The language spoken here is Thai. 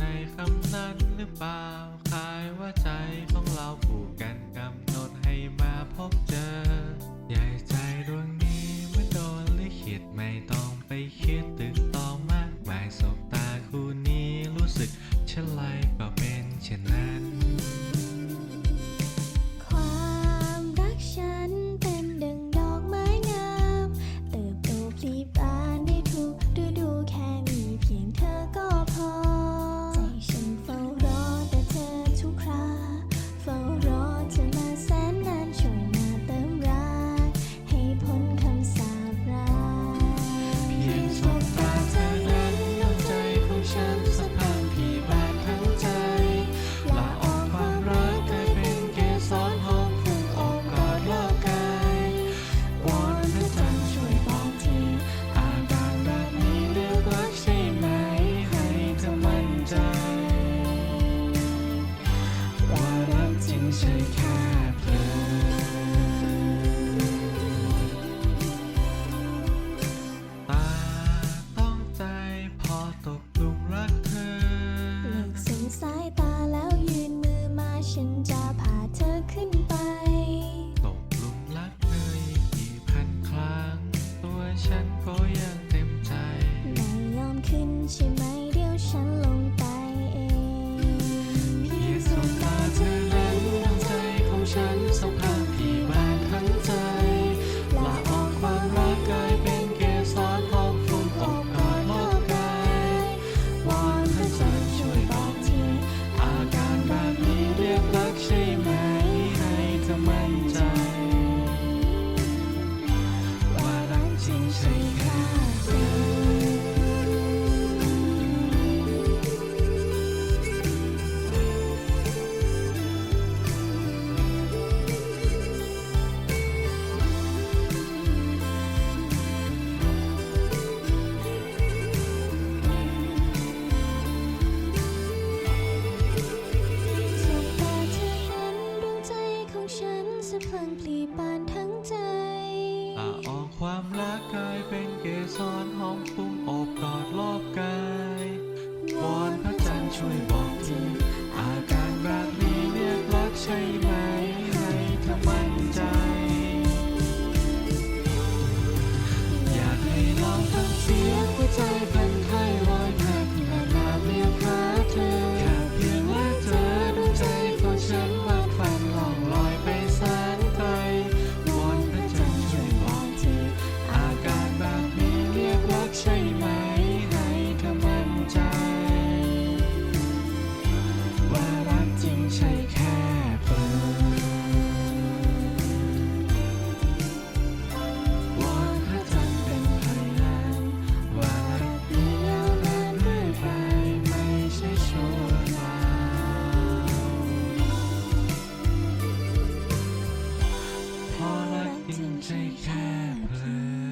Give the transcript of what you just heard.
ในคำนั้นหรือเปล่าคล้ายว่าใจของเราผูกกันกำหนดให้มาพบเจอ ความรักกลายเป็นเกสรหอมฟุ้งอบกอดรอบกายวอนพระจันทร์ช่วยบอกทีอาการแบบนี้เรียกรักใช่ไหม doesn't keep happening.